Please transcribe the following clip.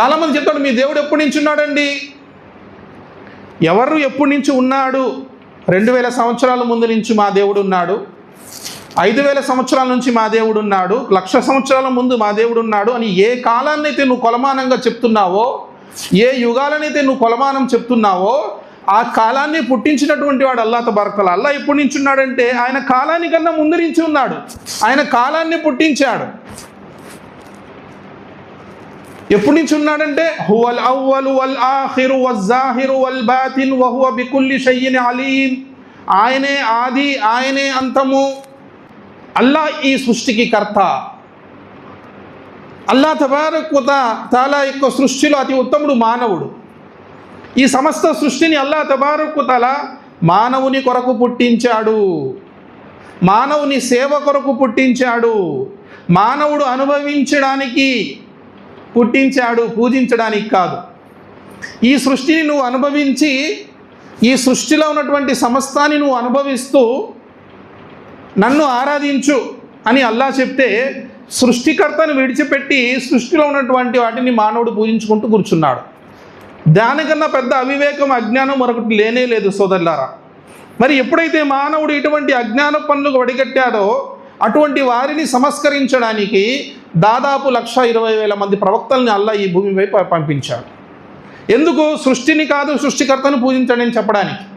చాలామంది చెప్తాడు మీ దేవుడు ఎప్పటి నుంచి ఉన్నాడండి? ఎవరు ఎప్పటి నుంచి ఉన్నాడు? రెండు వేల సంవత్సరాల ముందు నుంచి మా దేవుడు ఉన్నాడు. ఐదు వేల సంవత్సరాల నుంచి మా దేవుడు ఉన్నాడు. లక్ష సంవత్సరాల ముందు మా దేవుడు ఉన్నాడు అని ఏ కాలాన్నైతే నువ్వు కొలమానంగా చెప్తున్నావో ఏ యుగాలనైతే నువ్వు కొలమానం చెప్తున్నావో ఆ కాలాన్ని పుట్టించినటువంటి వాడు అల్లా తబర్కల అల్లా ఎప్పటి నుంచి ఉన్నాడంటే ఆయన కాలానికన్నా ముందు నుంచి ఉన్నాడు. ఆయన కాలాన్ని పుట్టించాడు. ఎప్పటి నుంచి ఉన్నాడంటే హువల్ అవ్వలు వల్ ఆఖిరు వజ్జాహిరు వల్ బాతిన్ వహువ బికుల్లి షయ్యిన్ అలీం ఆయనే ఆది ఆయనే అంతము. అల్లా ఈ సృష్టికి కర్త. అల్లా తబారకుత తాలా యొక్క సృష్టిలో అతి ఉత్తముడు మానవుడు. ఈ సమస్త సృష్టిని అల్లా తబారకుతల మానవుని కొరకు పుట్టించాడు. మానవుని సేవ కొరకు పుట్టించాడు. మానవుడు అనుభవించడానికి పుట్టించాడు పూజించడానికి కాదు. ఈ సృష్టిని నువ్వు అనుభవించి ఈ సృష్టిలో ఉన్నటువంటి సమస్తాన్ని నువ్వు అనుభవిస్తూ నన్ను ఆరాధించు అని అల్లా చెప్తే సృష్టికర్తను విడిచిపెట్టి సృష్టిలో ఉన్నటువంటి వాటిని మానవుడు పూజించుకుంటూ కూర్చున్నాడు. దానికన్నా పెద్ద అవివేకం అజ్ఞానం మరొకటి లేనే లేదు సోదరులారా. మరి ఎప్పుడైతే మానవుడు ఇటువంటి అజ్ఞాన పనులకు వడిగట్టాడో అటువంటి వారిని సంస్కరించడానికి దాదాపు లక్ష ఇరవై వేల మంది ప్రవక్తల్ని అల్లా ఈ భూమిపై ప- పంపించాడు. ఎందుకు? సృష్టిని కాదు సృష్టికర్తను పూజించడని చెప్పడానికి.